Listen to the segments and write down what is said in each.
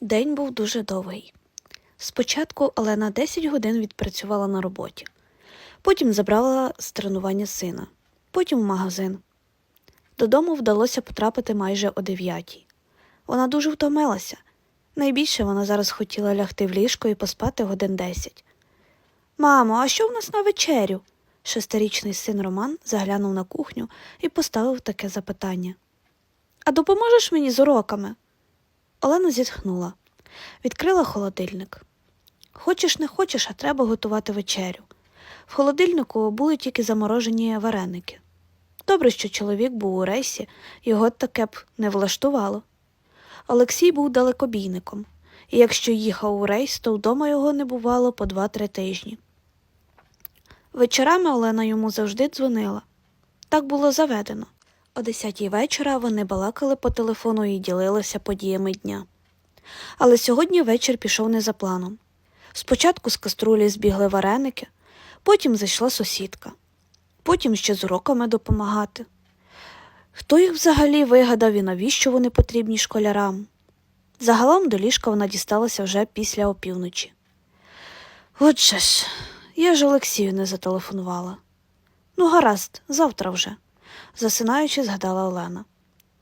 День був дуже довгий. Спочатку Олена 10 годин відпрацювала на роботі, потім забрала з тренування сина, потім в магазин. Додому вдалося потрапити майже о 9. Вона дуже втомилася. Найбільше вона зараз хотіла лягти в ліжко і поспати годин 10. Мамо, а що в нас на вечерю? Шестирічний син Роман заглянув на кухню і поставив таке запитання. А допоможеш мені з уроками? Олена зітхнула, відкрила холодильник. Хочеш, не хочеш, а треба готувати вечерю. В холодильнику були тільки заморожені вареники. Добре, що чоловік був у рейсі, його таке б не влаштувало. Олексій був далекобійником, і якщо їхав у рейс, то вдома його не бувало по два-три тижні. Вечорами Олена йому завжди дзвонила. Так було заведено. О десятій вечора вони балакали по телефону і ділилися подіями дня. Але сьогодні вечір пішов не за планом. Спочатку з каструлі збігли вареники, потім зайшла сусідка, потім ще з уроками допомагати. Хто їх взагалі вигадав і навіщо вони потрібні школярам? Загалом до ліжка вона дісталася вже після опівночі. Отже ж, я ж Олексію не зателефонувала. Ну, гаразд, завтра вже, засинаючи, згадала Олена.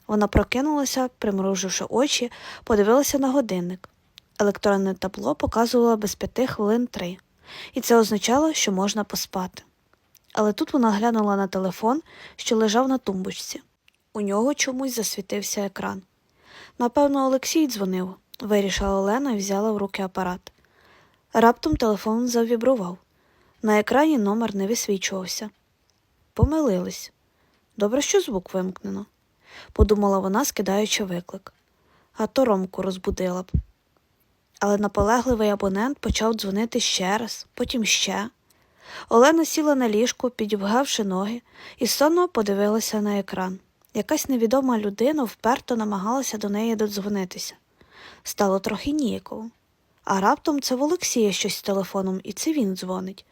Вона прокинулася, примруживши очі, подивилася на годинник. Електронне табло показувало без п'яти хвилин три, і це означало, що можна поспати. Але тут вона глянула на телефон, що лежав на тумбочці. У нього чомусь засвітився екран. Напевно, Олексій дзвонив, вирішила Олена і взяла в руки апарат. Раптом телефон завібрував. На екрані номер не висвічувався. Помилились. Добре, що звук вимкнено, подумала вона, скидаючи виклик. А то Ромку розбудила б. Але наполегливий абонент почав дзвонити ще раз, потім ще. Олена сіла на ліжку, підібгавши ноги, і сонно подивилася на екран. Якась невідома людина вперто намагалася до неї додзвонитися. Стало трохи ніяково. А раптом це в Олексія щось з телефоном, і це він дзвонить.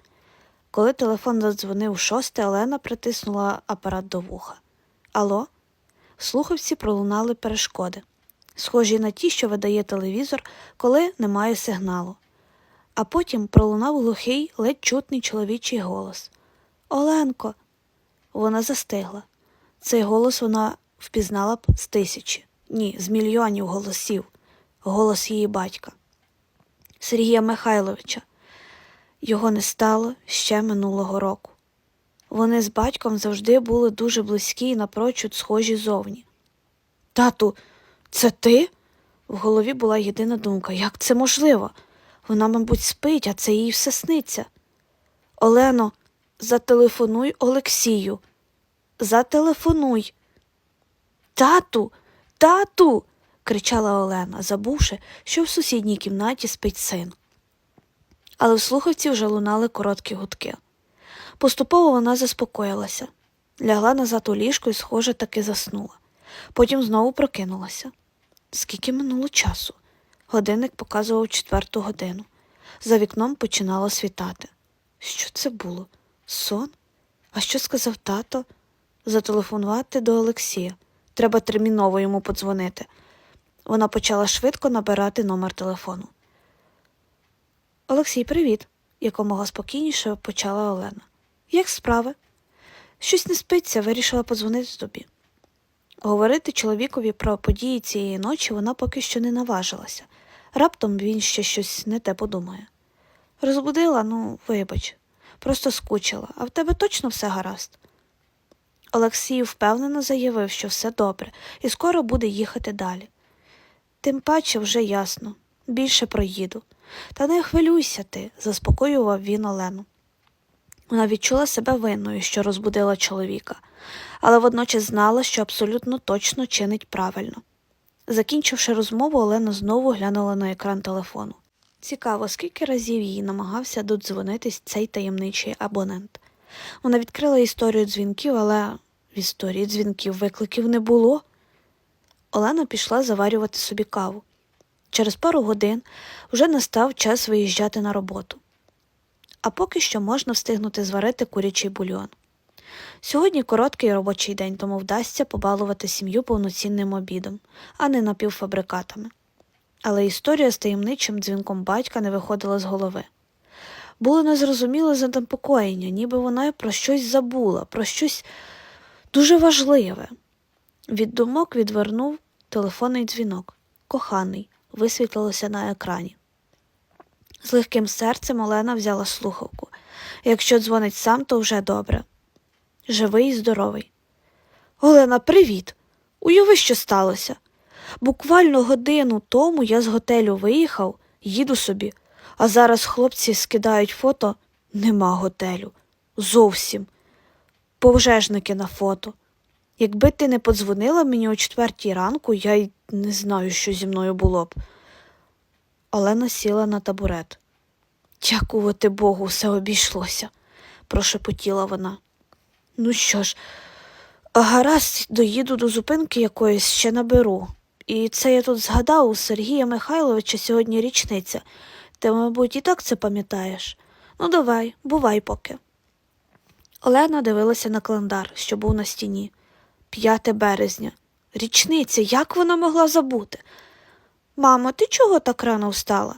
Коли телефон задзвонив шосте, Олена притиснула апарат до вуха. Ало? Слухавці пролунали перешкоди, схожі на ті, що видає телевізор, коли немає сигналу. А потім пролунав глухий, ледь чутний чоловічий голос. Оленко. Вона застигла. Цей голос вона впізнала б з тисячі, ні, з мільйонів голосів, голос її батька. Сергія Михайловича. Його не стало ще минулого року. Вони з батьком завжди були дуже близькі і напрочуд схожі зовні. Тату, це ти? В голові була єдина думка як це можливо? Вона, мабуть, спить, а це їй все сниться. Олено, зателефонуй Олексію. Зателефонуй. Тату, тату. кричала Олена, забувши, що в сусідній кімнаті спить син. Але в слухавці вже лунали короткі гудки. Поступово вона заспокоїлася, лягла назад у ліжко і, схоже, таки заснула. Потім знову прокинулася. Скільки минуло часу? Годинник показував четверту годину. За вікном починало світати. Що це було? Сон? А що сказав тато? Зателефонувати до Олексія. Треба терміново йому подзвонити. Вона почала швидко набирати номер телефону. Олексій, привіт, якомога спокійніше почала Олена. Як справи? Щось не спиться, вирішила подзвонити тобі. Говорити чоловікові про події цієї ночі вона поки що не наважилася. Раптом він ще щось не те подумає. Розбудила, ну, вибач, просто скучила, а в тебе точно все гаразд. Олексій впевнено заявив, що все добре, і скоро буде їхати далі. Тим паче вже ясно, більше проїду. Та не хвилюйся ти, заспокоював він Олену. Вона відчула себе винною, що розбудила чоловіка, але водночас знала, що абсолютно точно чинить правильно. Закінчивши розмову, Олена знову глянула на екран телефону. Цікаво, скільки разів їй намагався додзвонитись цей таємничий абонент. Вона відкрила історію дзвінків, але в історії дзвінків викликів не було. Олена пішла заварювати собі каву. Через пару годин вже настав час виїжджати на роботу. А поки що можна встигнути зварити курячий бульйон. Сьогодні короткий робочий день, тому вдасться побалувати сім'ю повноцінним обідом, а не напівфабрикатами. але історія з таємничим дзвінком батька не виходила з голови. Було незрозуміле занепокоєння, ніби вона про щось забула, про щось дуже важливе. Від думок відвернув телефонний дзвінок. Коханий, висвітлилося на екрані. З легким серцем Олена взяла слухавку. Якщо дзвонить сам, то вже добре. Живий і здоровий. Олена, привіт. Уяви, що сталося. Буквально годину тому я з готелю виїхав, їду собі, а зараз хлопці скидають фото нема готелю. Зовсім. Пожежники на фото. Якби ти не подзвонила мені о четвертій ранку, я й не знаю, що зі мною було б. Олена сіла на табурет. Дякувати Богу, все обійшлося, прошепотіла вона. Ну що ж, гаразд, доїду до зупинки якоїсь ще наберу. І це я тут згадав у Сергія Михайловича сьогодні річниця. Ти, мабуть, і так це пам'ятаєш. Ну, давай, бувай поки. Олена дивилася на календар, що був на стіні. 5 березня. Річниця, як вона могла забути? Мамо, ти чого так рано встала?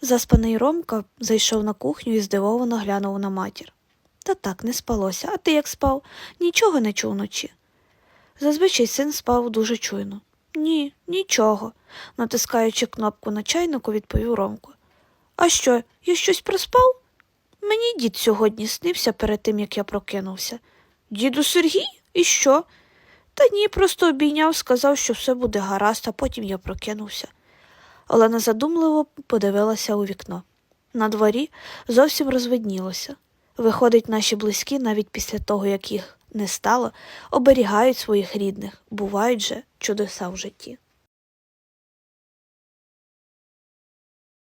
Заспаний Ромка зайшов на кухню і здивовано глянув на матір. Та так, не спалося, а ти як спав? Нічого не чув вночі. Зазвичай син спав дуже чуйно. Ні, нічого, натискаючи кнопку на чайнику, відповів Ромко. А що, я щось проспав? Мені дід сьогодні снився перед тим, як я прокинувся. Діду Сергій? І що? Та ні, просто обійняв, сказав, що все буде гаразд, а потім я прокинувся. Олена задумливо подивилася у вікно. На дворі зовсім розвиднілося. Виходить, наші близькі, навіть після того, як їх не стало, оберігають своїх рідних, бувають же чудеса в житті.